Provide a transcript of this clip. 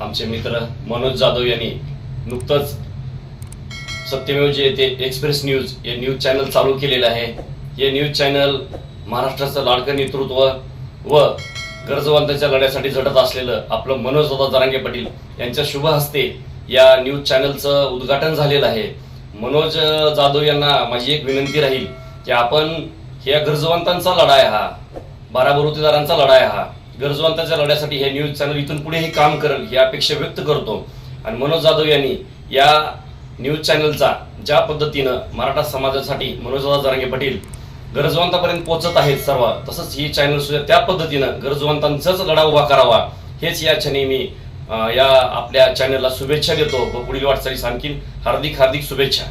आमचे मित्र मनोज जाधव यांनी नुकतंच सत्यमेव जे येथे एक्सप्रेस न्यूज हे न्यूज चॅनल चालू केलेलं आहे. हे न्यूज चॅनल महाराष्ट्राचं लाडकं नेतृत्व व गरजवंतांच्या लढ्यासाठी झटत असलेलं आपलं मनोज दादा जरांगे पाटील यांच्या शुभ हस्ते या न्यूज चॅनलचं उद्घाटन झालेलं आहे. मनोज जाधव यांना माझी एक विनंती राहील की आपण ह्या गरजवंतांचा लढा आहे हा बारा बरोतीदारांचा लढा आहे हा गरजवंतांच्या लढ्यासाठी हे न्यूज चॅनल इथून पुढेही काम करेल ही अपेक्षा व्यक्त करतो. आणि मनोज जाधव यांनी या न्यूज चॅनलचा ज्या पद्धतीनं मराठा समाजासाठी मनोजदादा जरांगे पाटील गरजवंतापर्यंत पोहोचत आहेत सर्व तसंच ही चॅनल सुद्धा त्या पद्धतीनं गरजवंतांचाच लढा उभा करावा हेच या क्षणी मी या आपल्या चॅनलला शुभेच्छा देतो. व पुढील वाटचालीस आणखीन हार्दिक हार्दिक शुभेच्छा.